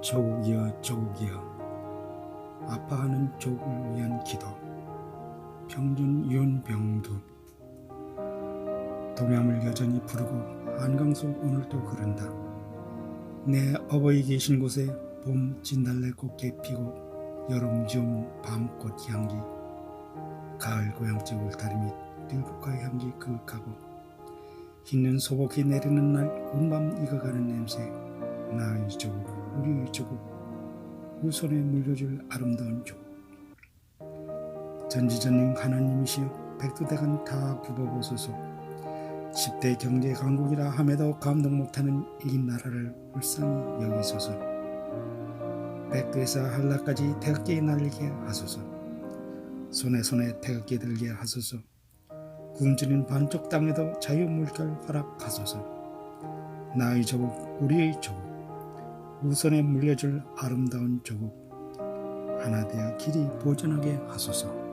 조국이여 조국이여. 아파하는 조국을 위한 기도. 평준 윤병두. 동양을 여전히 부르고 한강속 오늘도 그런다. 내 어버이 계신 곳에 봄 진달래 꽃게 피고 여름 지운 밤꽃 향기. 가을 고향집 울타리 밑 들국화 향기 그윽하고 흰눈 소복이 내리는 날 군밤 익어가는 냄새 나의 조국 우리의 조국 후손에 물려줄 아름다운 조국. 전지전능 하나님이시여 백두대간 다 굽어보소서. 10대 경제 강국이라 함에도 감동 못하는 이 나라를 불쌍히 여기소서. 백두에서 한라까지 태극기 날리게 하소서. 손에 손에 태극기 들게 하소서. 굶주린 반쪽 땅에도 자유물결 허락하소서. 나의 조국 우리의 조국 우선에 물려줄 아름다운 조국 하나 되어 길이 보존하게 하소서